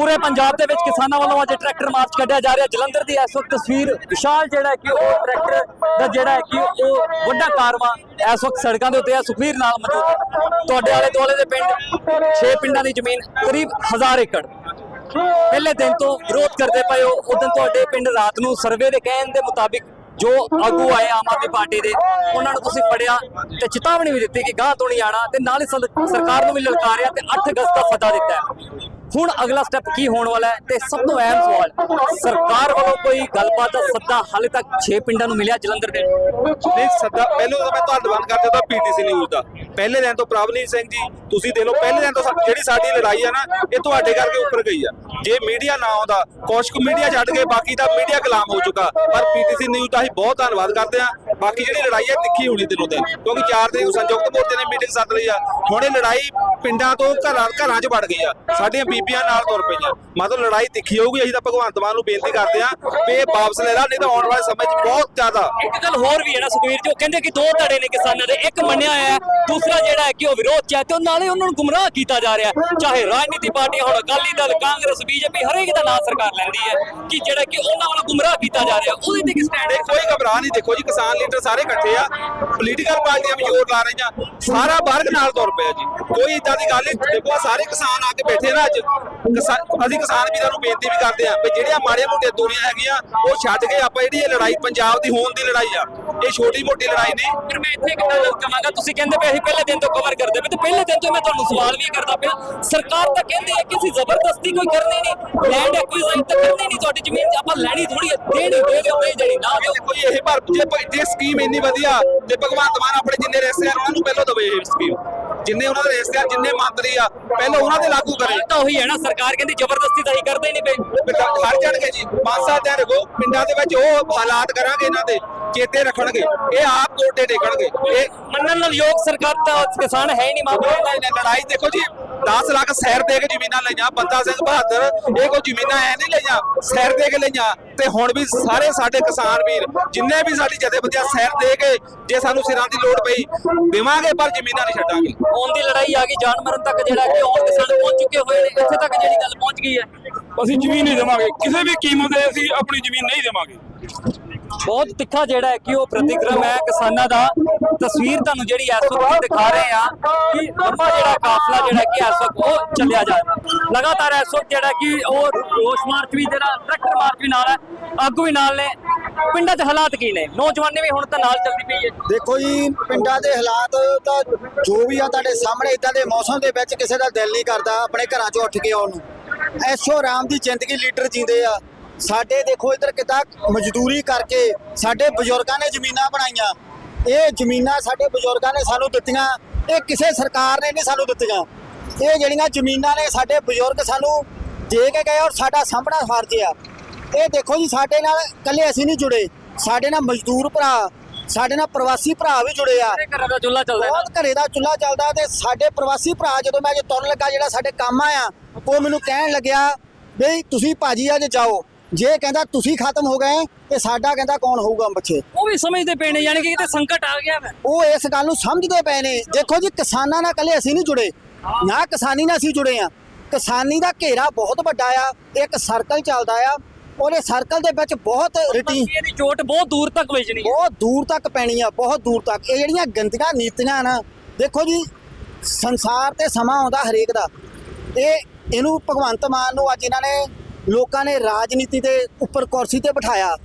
ਪੂਰੇ ਪੰਜਾਬ ਦੇ ਵਿੱਚ ਕਿਸਾਨਾਂ ਵੱਲੋਂ ਅੱਜ ਟਰੈਕਟਰ ਮਾਰਚ ਕੱਢਿਆ ਜਾ ਰਿਹਾ। ਜਲੰਧਰ ਦੀ ਇਸ ਵਕਤ ਤਸਵੀਰ ਵਿਸ਼ਾਲ ਜਿਹੜਾ ਹੈ ਕਿ ਉਹ ਟਰੈਕਟਰ ਦਾ ਜਿਹੜਾ ਹੈ ਕਿ ਉਹ ਵੱਡਾ ਕਾਰਵਾ ਇਸ ਵਕਤ ਸੜਕਾਂ ਦੇ ਉੱਤੇ ਹੈ ਸੁਖਵੀਰ ਨਾਲ ਮੌਜੂਦ ਤੁਹਾਡੇ ਆਲੇ ਦੁਆਲੇ ਦੇ ਪਿੰਡ 6 ਪਿੰਡਾਂ ਦੀ ਜ਼ਮੀਨ, ਕਰੀਬ 1000 ਏਕੜ। ਪਹਿਲੇ ਦਿਨ ਤੋਂ ਵਿਰੋਧ ਕਰਦੇ ਪਏ ਹੋ। ਉਦੋਂ ਤੁਹਾਡੇ ਪਿੰਡ ਰਾਤ ਨੂੰ ਸਰਵੇ ਦੇ ਕਹਿਣ ਦੇ ਮੁਤਾਬਿਕ ਜੋ ਆਗੂ ਆਏ ਆਮ ਆਦਮੀ ਪਾਰਟੀ ਦੇ, ਉਹਨਾਂ ਨੂੰ ਤੁਸੀਂ ਫੜਿਆ ਤੇ ਚੇਤਾਵਨੀ ਵੀ ਦਿੱਤੀ ਕਿ ਗਾਹ ਤੋਂ ਨਹੀਂ ਆਣਾ ਤੇ ਨਾਲ ਹੀ ਸਰਕਾਰ ਨੂੰ ਵੀ ਲਲਕਾਰਿਆ ਤੇ 8 ਅਗਸਤ ਦਾ ਸੱਦਾ ਦਿੱਤਾ ਹੁਣ ਅਗਲਾ ਸਟੈਪ ਕੀ ਹੋਣ ਵਾਲਾ ਹੈ ਤੇ ਸਭ ਤੋਂ ਅਹਿਮ ਸਵਾਲ, ਸਰਕਾਰ ਵੱਲੋਂ ਕੋਈ ਗੱਲਬਾਤ ਦਾ ਸੱਦਾ ਹਾਲੇ ਤੱਕ 6 ਪਿੰਡਾਂ ਨੂੰ ਮਿਲਿਆ ਜਲੰਧਰ ਦੇ। ਨਹੀਂ, ਸੱਦਾ ਪਹਿਲਾਂ ਤਾਂ ਮੈਂ ਧੰਨਵਾਦ ਕਰ ਦਿੰਦਾ ਪੀਟੀਸੀ ਨਿਊਜ਼ ਦਾ। ਪਹਿਲੇ ਦਿਨ ਤੋਂ ਪ੍ਰਭਲੀਨ ਸਿੰਘ ਜੀ, ਤੁਸੀਂ ਦੇਖ ਲਓ, ਪਹਿਲੇ ਦਿਨ ਤੋਂ ਜਿਹੜੀ ਸਾਡੀ ਲੜਾਈ ਆ ਨਾ, ਇਹ ਤੁਹਾਡੇ ਕਰਕੇ ਉੱਪਰ ਗਈ ਆ। ਜੇ ਮੀਡੀਆ ਨਾ ਆਉਂਦਾ, ਕੁਛ ਕੁ ਮੀਡੀਆ ਛੱਡ ਕੇ ਬਾਕੀ ਦਾ ਮੀਡੀਆ ਕਲਾਮ ਹੋ ਚੁੱਕਾ। ਪਰ ਪੀਟੀਸੀ ਨਿਊਜ਼ ਦਾ ਅਸੀਂ ਬਹੁਤ ਧੰਨਵਾਦ ਕਰਦੇ ਆ ਬਾਕੀ ਜਿਹੜੀ ਲੜਾਈ ਹੈ ਤਿੱਖੀ ਹੋਣੀ ਦਿਨੋਂ ਦਿਨ ਕਿਉਂਕਿ 4 ਤਰੀਕ ਨੂੰ ਸੰਯੁਕਤ ਮੋਰਚੇ ਨੇ ਮੀਟਿੰਗ ਸੱਦ ਲਈ ਆ। ਹੁਣ ਇਹ ਲੜਾਈ ਪਿੰਡਾਂ ਤੋਂ ਘਰਾਂ ਘਰਾਂ 'ਚ ਵੜ ਗਈ ਆ। ਸਾਡੀਆਂ ਬੀਬੀਆਂ ਨਾਲ ਤੁਰ ਪਈਆਂ। ਮਤਲਬ ਲੜਾਈ ਤਿੱਖੀ ਹੋਊਗੀ ਅਸੀਂ ਤਾਂ ਭਗਵੰਤ ਮਾਨ ਨੂੰ ਬੇਨਤੀ ਕਰਦੇ ਆ ਵੀ ਇਹ ਵਾਪਸ ਲੈ ਲਾ ਨਹੀਂ ਤਾਂ ਆਉਣ ਵਾਲੇ ਸਮੇਂ 'ਚ ਬਹੁਤ ਜ਼ਿਆਦਾ। ਇੱਕ ਗੱਲ ਹੋਰ ਵੀ ਹੈ ਨਾ ਸੁਖਵੀਰ ਜੀ ਉਹ ਕਹਿੰਦੇ ਕਿ ਦੋ ਧੜੇ ਨੇ ਕਿਸਾਨਾਂ ਦੇ ਇੱਕ ਮੰਨਿਆ ਹੋਇਆ ਦੂਸਰਾ ਜਿਹੜਾ ਹੈ ਕਿ ਉਹ ਵਿਰੋਧ ਚ ਹੈ ਤੇ ਉਹ ਨਾਲੇ ਉਹਨਾਂ ਨੂੰ ਗੁੰਮਰਾਹ ਕੀਤਾ ਜਾ ਰਿਹਾ ਚਾਹੇ ਰਾਜਨੀਤੀ ਪਾਰਟੀ ਹੁਣ ਅਕਾਲੀ ਦਲ ਕਾਂਗਰਸ ਬੀਜੇਪੀ ਹਰੇਕ ਦਾ ਨਾਂ ਸਰਕਾਰ ਲੈਂਦੀ ਹੈ ਕਿ ਜਿਹੜਾ ਕਿ ਉਹਨਾਂ ਵੱਲੋਂ ਗੁੰਮਰਾਹ ਕੀਤਾ ਜਾ ਰਿਹਾ ਉਹਦੇ ਤੇ ਕੀ ਸਟੈਂਡ ਹੈ? ਕੋਈ ਘਬਰਾ ਨਹੀਂ ਦੇਖੋ ਜੀ ਕਿਸਾਨ ਲੀਡਰ ਸਾਰੇ ਇਕੱਠੇ ਆ। ਪੋਲੀਟੀਕਲ ਪਾਰਟੀਆਂ ਵੀ ਜ਼ੋਰ ਲਾ ਰਹੀਆਂ। ਸਾਰਾ ਵਰਗ ਨਾਲ ਤੁਰ ਪਿਆ ਜੀ। ਕੋਈ ਇਦਾਂ ਦੀ ਗੱਲ ਦੇਖੋ ਸਾਰੇ ਕਿਸਾਨ ਆ ਕੇ ਬੈਠੇ ਨਾ ਅੱਜ। ਕਿਸਾ- ਅਸੀਂ ਕਿਸਾਨ ਵੀਰਾਂ ਨੂੰ ਬੇਨਤੀ ਵੀ ਕਰਦੇ ਆ ਵੀ ਜਿਹੜੀਆਂ ਮਾੜੀਆਂ ਮੋਟੀਆਂ ਦੂਰੀਆਂ ਹੈਗੀਆਂ, ਉਹ ਛੱਡ ਕੇ ਆਪਾਂ ਜਿਹੜੀ ਇਹ ਲੜਾਈ ਪੰਜਾਬ ਦੀ ਹੋਣ ਦੀ ਲੜਾਈ ਆ ਇਹ ਛੋਟੀ ਮੋਟੀ ਲੜਾਈ ਨਹੀਂ। ਫਿਰ ਮੈਂ ਇੱਥੇ ਗੱਲ ਕਹਾਂਗਾ? ਤੁਸੀਂ ਕਹਿੰਦੇ ਪਏ ਅਸੀਂ ਪਹਿਲੇ ਦਿਨ ਤੋਂ ਕਵਰ ਕਰਦੇ ਪਏ। ਤੇ ਪਹਿਲੇ ਦਿਨ ਤੋਂ ਮੈਂ ਤੁਹਾਨੂੰ ਸਵਾਲ ਵੀ ਕਰਦਾ ਪਿਆ। ਸਰਕਾਰ ਤਾਂ ਕਹਿੰਦੀ ਹੈ ਕਿ ਅਸੀਂ ਜ਼ਬਰਦਸਤੀ ਕੋਈ ਕਰਨੀ ਨਹੀਂ। ਲੈਂਡ ਐਕੁਇਜ਼ੀਸ਼ਨ ਤਾਂ ਕਰਨੀ ਨਹੀਂ ਤੁਹਾਡੀ ਜ਼ਮੀਨ ਆਪਾਂ ਲੈਣੀ ਥੋੜੀ ਹੈ। ਦੇਣੀ ਦੇ ਦਿਓ ਨਹੀਂ ਜਿਹੜੀ ਨਾ ਦਿਓ। ਕੋਈ ਇਹ ਭਰ ਜੇ ਜੇ ਸਕੀਮ ਇੰਨੀ ਵਧੀਆ ਤੇ ਭਗਵੰਤ ਮਾਨ ਆਪਣੇ ਜਿੰਨੇ ਰਿਸ਼ਤੇਦਾਰ ਉਹਨਾਂ ਨੂੰ ਪਹਿਲਾਂ ਦਵੇ ਇਹ ਸਕੀਮ ਜਿੰਨੇ ਉਹਨਾਂ ਦੇ ਰਿਸ਼ਤੇਦਾਰ ਜਿੰਨੇ ਮੰਤਰੀ ਆ ਪਹਿਲਾਂ ਉਹਨਾਂ ਦੇ ਲਾਗੂ ਕਰੇ। ਤਾਂ ਉਹੀ ਹੈ ਨਾ ਸਰਕਾਰ ਕਹਿੰਦੀ ਜ਼ਬਰਦਸਤੀ ਤਾਂ ਹੀ ਕਰਦੇ ਹੀ ਨਹੀਂ ਪਏ। ਹਰ ਜਾਣਗੇ ਜੀ। ਪੰਜ ਸੱਤ ਦਿਨ ਰਗੋ ਪਿੰਡਾਂ ਦੇ ਵਿੱਚ ਉਹ ਹਾਲਾਤ ਕਰਾਂਗੇ ਇਹਨਾਂ ਦੇ। ਚੇਤੇ ਰੱਖਣਗੇ ਇਹ ਆਪ ਕੋਟੇ ਟੇਕਣਗੇ ਇਹ ਮੰਨਣ ਨਾਲ ਯੋਗ ਸਰਕਾਰ ਤਾਂ ਕਿਸਾਨ ਹੈ ਹੀ ਨਹੀਂ ਮਾਪੇ ਲੜਾਈ ਦੇਖੋ ਜੀ 10 ਲੱਖ ਸੈਰ ਦੇ ਕੇ ਜ਼ਮੀਨਾਂ ਲਈਆਂ ਬੰਦਾ ਸਿੰਘ ਬਹਾਦਰ ਇਹ ਕੋਈ ਜ਼ਮੀਨਾਂ ਐ ਨਹੀਂ ਲਈਆਂ ਸੈਰ ਦੇ ਕੇ ਲਈਆਂ। ਤੇ ਹੁਣ ਵੀ ਸਾਰੇ ਸਾਡੇ ਕਿਸਾਨ ਵੀਰ ਜਿੰਨੇ ਵੀ ਸਾਡੀ ਜਥੇਬੰਦੀਆਂ ਸੈਰ ਦੇ ਕੇ ਜੇ ਸਾਨੂੰ ਸਿਰਾਂ ਦੀ ਲੋੜ ਪਈ ਦੇਵਾਂਗੇ ਪਰ ਜ਼ਮੀਨਾਂ ਨਹੀਂ ਛੱਡਾਂਗੇ। ਹੁਣ ਦੀ ਲੜਾਈ ਆ ਗਈ ਜਾਨ ਮਰਨ ਤੱਕ ਜਿਹੜਾ ਕਿ ਹੁਣ ਕਿਸਾਨ ਪਹੁੰਚ ਚੁੱਕੇ ਹੋਏ ਨੇ ਇੱਥੇ ਤੱਕ ਜਿਹੜੀ ਗੱਲ ਪਹੁੰਚ ਗਈ ਹੈ। ਅਸੀਂ ਜ਼ਮੀਨ ਨਹੀਂ ਦੇਵਾਂਗੇ। ਕਿਸੇ ਵੀ ਕੀਮਤ ਤੇ ਅਸੀਂ ਆਪਣੀ ਜ਼ਮੀਨ ਨਹੀਂ ਦੇਵਾਂਗੇ। ਬਹੁਤ ਤਿੱਖਾ ਜਿਹੜਾ ਹੈ ਕਿ ਉਹ ਪ੍ਰਤੀਕਰਮ ਹੈ ਕਿਸਾਨਾਂ ਦਾ। ਤਸਵੀਰ ਤੁਹਾਨੂੰ ਜਿਹੜੀ ਇਸ ਵਕਤ ਦਿਖਾ ਰਹੇ ਆ ਕਿ ਲੰਬਾ ਜਿਹੜਾ ਕਾਫਲਾ ਜਿਹੜਾ ਕਿ ਇਸ ਵਕਤ ਉਹ ਚੱਲਿਆ ਜਾ ਰਿਹਾ। ਲਗਾਤਾਰ ਇਸ ਵਕਤ ਜਿਹੜਾ ਕਿ ਉਹ ਰੋਸ ਮਾਰਚ ਵੀ ਜਿਹੜਾ ਟਰੈਕਟਰ ਮਾਰਚ ਵੀ ਨਾਲ ਹੈ ਆਗੂ ਵੀ ਨਾਲ ਨੇ। ਪਿੰਡਾਂ 'ਚ ਹਾਲਾਤ ਕੀ ਨੇ? ਨੌਜਵਾਨੀ ਵੀ ਹੁਣ ਤਾਂ ਨਾਲ ਚੱਲਦੀ ਪਈ ਹੈ। ਦੇਖੋ ਜੀ ਪਿੰਡਾਂ ਦੇ ਹਾਲਾਤ ਤਾਂ ਜੋ ਵੀ ਆ ਤੁਹਾਡੇ ਸਾਹਮਣੇ ਇਦਾਂ ਦੇ ਮੌਸਮ ਦੇ ਵਿੱਚ ਕਿਸੇ ਦਾ ਦਿਲ ਨਹੀਂ ਕਰਦਾ ਆਪਣੇ ਘਰਾਂ 'ਚੋਂ ਉੱਠ ਕੇ ਆਉਣ ਨੂੰ। ਐਸ਼ੋ ਆਰਾਮ ਦੀ ਜ਼ਿੰਦਗੀ ਲੀਡਰ ਜੀਂਦੇ ਆ। ਸਾਡੇ ਦੇਖੋ ਇੱਧਰ ਕਿੱਦਾਂ ਮਜ਼ਦੂਰੀ ਕਰਕੇ ਸਾਡੇ ਬਜ਼ੁਰਗਾਂ ਨੇ ਜ਼ਮੀਨਾਂ ਬਣਾਈਆਂ। ਇਹ ਜ਼ਮੀਨਾਂ ਸਾਡੇ ਬਜ਼ੁਰਗਾਂ ਨੇ ਸਾਨੂੰ ਦਿੱਤੀਆਂ। ਇਹ ਕਿਸੇ ਸਰਕਾਰ ਨੇ ਨਹੀਂ ਸਾਨੂੰ ਦਿੱਤੀਆਂ। ਇਹ ਜਿਹੜੀਆਂ ਜ਼ਮੀਨਾਂ ਨੇ ਸਾਡੇ ਬਜ਼ੁਰਗ ਸਾਨੂੰ ਦੇ ਕੇ ਗਏ ਔਰ ਸਾਡਾ ਸਾਂਭਣਾ ਫਰਜ਼ ਆ ਇਹ ਦੇਖੋ ਜੀ ਸਾਡੇ ਨਾਲ ਇਕੱਲੇ ਅਸੀਂ ਨਹੀਂ ਜੁੜੇ। ਸਾਡੇ ਨਾਲ ਮਜ਼ਦੂਰ ਭਰਾ ਸਾਡੇ ਨਾਲ ਪ੍ਰਵਾਸੀ ਭਰਾ ਵੀ ਜੁੜੇ ਆ। ਘਰਾਂ ਦਾ ਚੁੱਲ੍ਹਾ ਚੱਲਦਾ ਬਹੁਤ ਘਰੇ ਦਾ ਚੁੱਲ੍ਹਾ ਚੱਲਦਾ ਤੇ ਸਾਡੇ ਪ੍ਰਵਾਸੀ ਭਰਾ ਜਦੋਂ ਮੈਂ ਅੱਜ ਤੁਰਨ ਲੱਗਾ ਜਿਹੜਾ ਸਾਡੇ ਕੰਮ ਆਇਆ ਉਹ ਮੈਨੂੰ ਕਹਿਣ ਲੱਗਿਆ ਬਈ ਤੁਸੀਂ ਭਾਜੀ ਅੱਜ ਜਾਓ। ਜੇ ਕਹਿੰਦਾ ਤੁਸੀਂ ਖਤਮ ਹੋ ਗਏ ਤੇ ਸਾਡਾ ਕਹਿੰਦਾ ਕੌਣ ਹੋਊਗਾ ਪਿੱਛੇ? ਉਹ ਵੀ ਸਮਝਦੇ ਪਏ ਨੇ ਯਾਨੀ ਕਿ ਕਿਤੇ ਸੰਕਟ ਆ ਗਿਆ ਹੈ ਉਹ ਇਸ ਗੱਲ ਨੂੰ ਸਮਝਦੇ ਪਏ ਨੇ। ਦੇਖੋ ਜੀ ਕਿਸਾਨਾਂ ਨਾਲ ਇਕੱਲੇ ਅਸੀਂ ਨਹੀਂ ਜੁੜੇ। ਨਾ ਕਿਸਾਨੀ ਨਾਲ ਅਸੀਂ ਜੁੜੇ ਆ ਕਿਸਾਨੀ ਦਾ ਘੇਰਾ ਬਹੁਤ ਵੱਡਾ ਆ ਇੱਕ ਸਰਕਲ ਚੱਲਦਾ ਆ ਉਹਦੇ ਸਰਕਲ ਦੇ ਵਿੱਚ ਬਹੁਤ ਰਿਟੀ ਇਹਦੀ ਚੋਟ ਬਹੁਤ ਦੂਰ ਤੱਕ ਵੱਜਣੀ ਬਹੁਤ ਦੂਰ ਤੱਕ ਪੈਣੀ ਆ ਬਹੁਤ ਦੂਰ ਤੱਕ। ਇਹ ਜਿਹੜੀਆਂ ਗੰਦੀਆਂ ਨੀਤੀਆਂ ਨਾ ਦੇਖੋ ਜੀ ਸੰਸਾਰ ਤੇ ਸਮਾਂ ਆਉਂਦਾ ਹਰੇਕ ਦਾ। ਇਹ ਇਹਨੂੰ ਭਗਵੰਤ ਮਾਨ ਨੂੰ ਅੱਜ ਇਹਨਾਂ ਨੇ ਲੋਕਾਂ ਨੇ ਰਾਜਨੀਤੀ ਦੇ ਉੱਪਰ ਕੁਰਸੀ ਤੇ ਬਿਠਾਇਆ।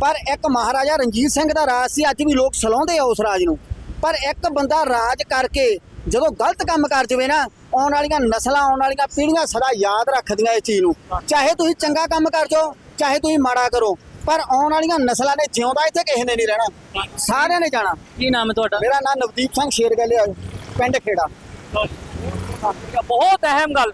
ਪਰ ਇੱਕ ਮਹਾਰਾਜਾ ਰਣਜੀਤ ਸਿੰਘ ਦਾ ਰਾਜ ਸੀ ਅੱਜ ਵੀ ਲੋਕ ਸਲਾਉਂਦੇ ਆ ਉਸ ਰਾਜ ਨੂੰ। ਪਰ ਇੱਕ ਬੰਦਾ ਰਾਜ ਕਰਕੇ ਜਦੋਂ ਗਲਤ ਕੰਮ ਕਰ ਜਵੇ ਨਾ ਆਉਣ ਵਾਲੀਆਂ ਨਸਲਾਂ ਆਉਣ ਵਾਲੀਆਂ ਪੀੜ੍ਹੀਆਂ ਸਦਾ ਯਾਦ ਰੱਖਦੀਆਂ ਇਸ ਚੀਜ਼ ਨੂੰ। ਚਾਹੇ ਤੁਸੀਂ ਚੰਗਾ ਕੰਮ ਕਰ ਜਾਓ ਚਾਹੇ ਤੁਸੀਂ ਮਾੜਾ ਕਰੋ ਪਰ ਆਉਣ ਵਾਲੀਆਂ ਨਸਲਾਂ ਨੇ ਜਿਉਂਦਾ ਇੱਥੇ ਕਿਸੇ ਨੇ ਨਹੀਂ ਰਹਿਣਾ। ਸਾਰਿਆਂ ਨੇ ਜਾਣਾ। ਕੀ ਨਾਮ ਹੈ ਤੁਹਾਡਾ? ਮੇਰਾ ਨਾਮ ਨਵਦੀਪ ਸਿੰਘ ਸ਼ੇਰਗਿੱਲ ਪਿੰਡ ਖੇੜਾ। ਬਹੁਤ ਅਹਿਮ ਗੱਲ।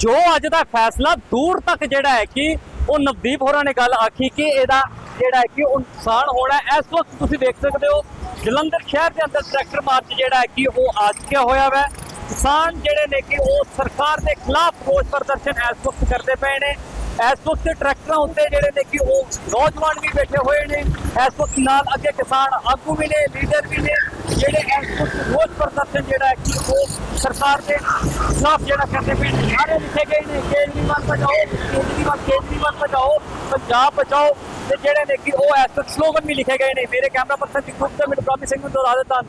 ਜੋ ਅੱਜ ਦਾ ਫੈਸਲਾ ਦੂਰ ਤੱਕ ਜਿਹੜਾ ਹੈ ਕਿ ਉਹ ਨਵਦੀਪ ਹੋਰਾਂ ਨੇ ਗੱਲ ਆਖੀ ਕਿ ਇਹਦਾ ਜਿਹੜਾ ਹੈ ਕਿ ਉਹ ਨੁਕਸਾਨ ਹੋਣਾ ਇਸ ਵਕਤ ਤੁਸੀਂ ਦੇਖ ਸਕਦੇ ਹੋ, ਜਲੰਧਰ ਸ਼ਹਿਰ ਦੇ ਅੰਦਰ ਟਰੈਕਟਰ ਮਾਰਚ ਜਿਹੜਾ ਹੈ ਕਿ ਉਹ ਆ ਚੁੱਕਿਆ ਹੋਇਆ ਹੈ ਕਿਸਾਨ ਜਿਹੜੇ ਨੇ ਕਿ ਉਹ ਸਰਕਾਰ ਦੇ ਖਿਲਾਫ ਰੋਸ ਪ੍ਰਦਰਸ਼ਨ ਇਸ ਵਕਤ ਕਰਦੇ ਪਏ ਨੇ। ਇਸ ਵਕਤ ਟਰੈਕਟਰਾਂ ਉੱਤੇ ਜਿਹੜੇ ਨੇ ਕਿ ਉਹ ਨੌਜਵਾਨ ਵੀ ਬੈਠੇ ਹੋਏ ਨੇ। ਇਸ ਵਕਤ ਨਾਲ ਅੱਗੇ ਕਿਸਾਨ ਆਗੂ ਵੀ ਨੇ, ਲੀਡਰ ਵੀ ਨੇ, ਜਿਹੜੇ ਇਸ ਵਕਤ ਰੋਜ਼ ਪ੍ਰਦਰਸ਼ਨ ਜਿਹੜਾ ਹੈ ਕਿ ਉਹ ਸਰਕਾਰ ਦੇ ਖਿਲਾਫ ਜਿਹੜਾ ਕਰਦੇ ਪਏ ਨੇ। ਨਾਰੇ ਲਿਖੇ ਗਏ ਨੇ, ਕੇਜਰੀਵਾਲ ਬਚਾਓ ਕੇਜਰੀਵਾਲ ਕੇਜਰੀਵਾਲ ਬਚਾਓ ਪੰਜਾਬ ਬਚਾਓ ਤੇ ਜਿਹੜੇ ਨੇ ਕਿ ਉਹ ਇਸ ਵਕਤ ਸਲੋਗਨ ਵੀ ਲਿਖੇ ਗਏ ਨੇ। ਮੇਰੇ ਕੈਮਰਾ ਪਰਸਨ ਦੀ ਖੁਦ ਤੇ ਮੈਨੂੰ ਕਾਮੀ ਸਿੰਘ ਨੂੰ ਦੋ ਧੰਨਵਾਦ।